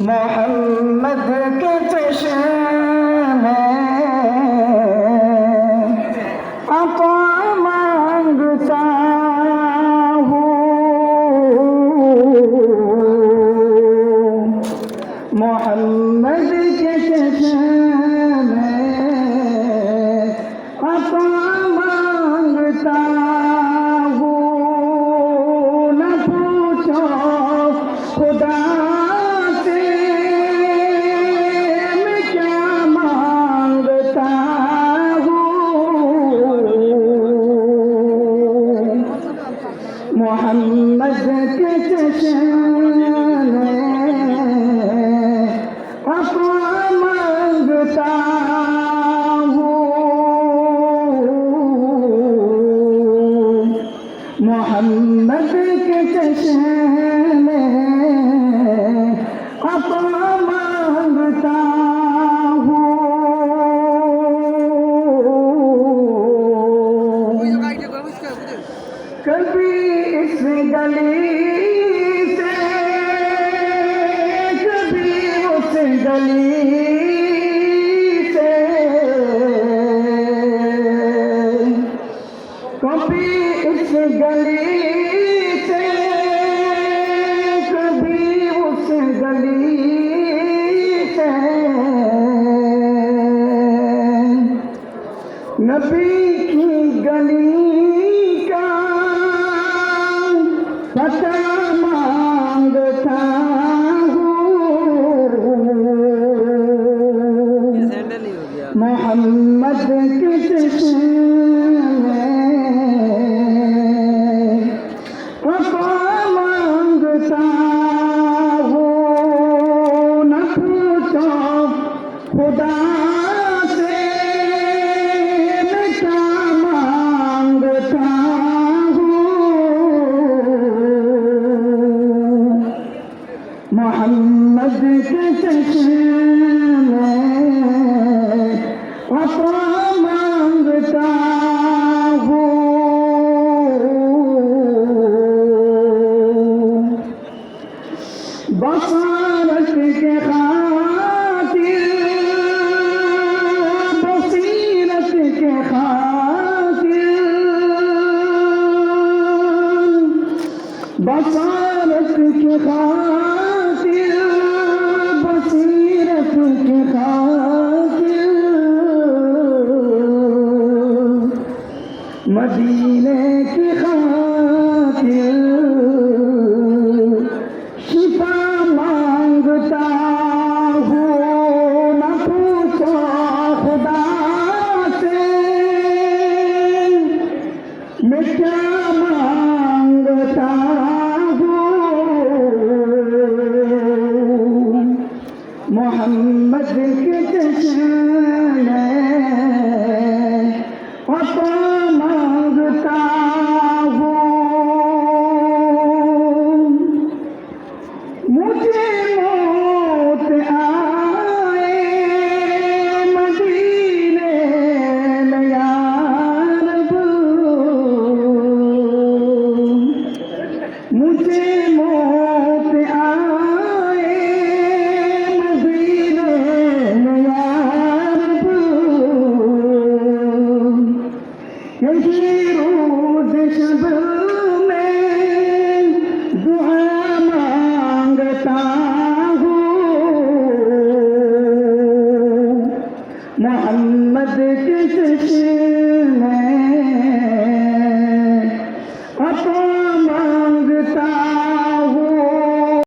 محمد মোহাম্মদ কে চশমে আপা মাঙ্গতা মোহাম্মদ কে চশমে আপা মাঙ্গতা कभी इस गली से कभी उस गली से कभी इस गली से कभी उस गली से नबी की गली খোদা तुखे बसीर कास मदीर محمد के जशन